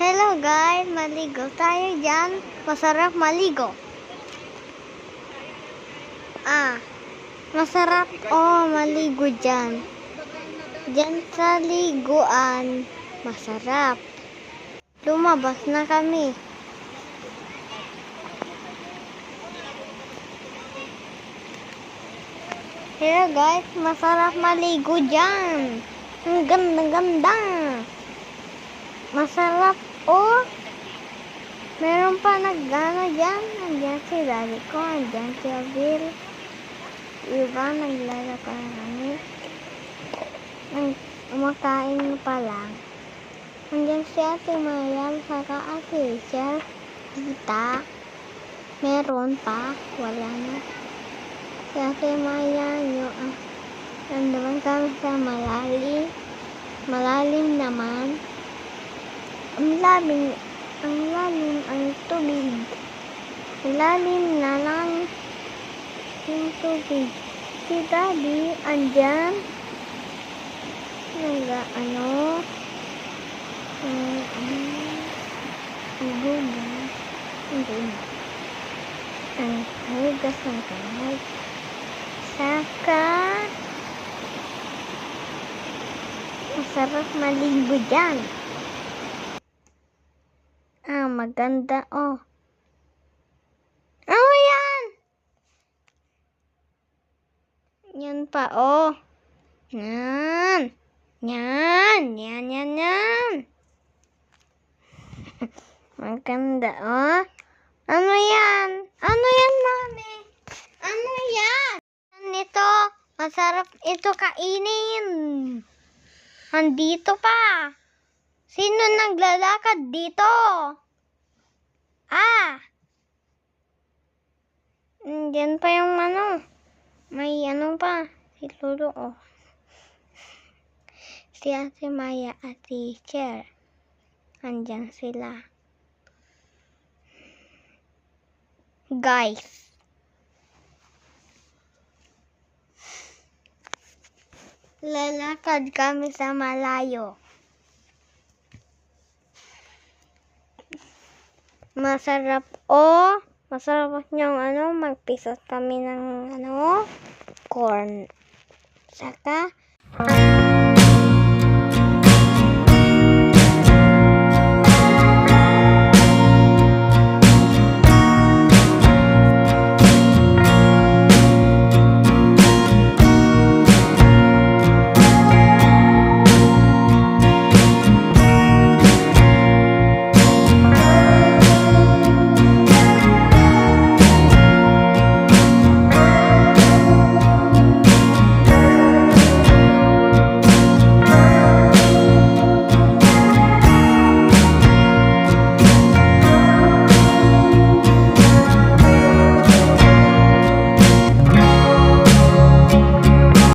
Hello guys, maligo tayo dyan. Masarap maligo. Ah, masarap oh maligo dyan. Dyan sa liguan, masarap. Lumabas na kami. Hello guys, masarap maligo dyan. Ang ganda-ganda. Masarap oh. Meron pa nagano dyan. Nandiyan si daddy ko. Nandiyan si Abil. Iba naglalaka na kami. Ang umakain pa lang. Nandiyan si Ate Mayam saka Ate Rachel. Tita. Meron pa. Wala na. Si Ate Maya nyo. Ah, nandaman kami sa. Malalim lalim, ang lalim ang tubig. Ang lalim na lang yung tubig. Si Daddy, andyan. Naga, ano? Um? Hindi na. Hindi na. Ang hugas ng kamay. Saka, masarap maligo dyan. Maganda. Oh. Ano yan? Yan pa, oh. Yan. Yan. Yan, yan, yan. maganda, oh. Ano yan? Ano yan, mami? Ano yan? Nito. Masarap ito kainin. Andito pa. Sino naglalakad dito? Ah! Diyan pa yung ano. May ano pa. Si Lolo, oh. Si Ate Maya at si Cher. Andyan sila. Guys. Lalakad kami sa malayo. Masarap oh. Masarap yung ano, magpisot kami ng ano, corn. Saka,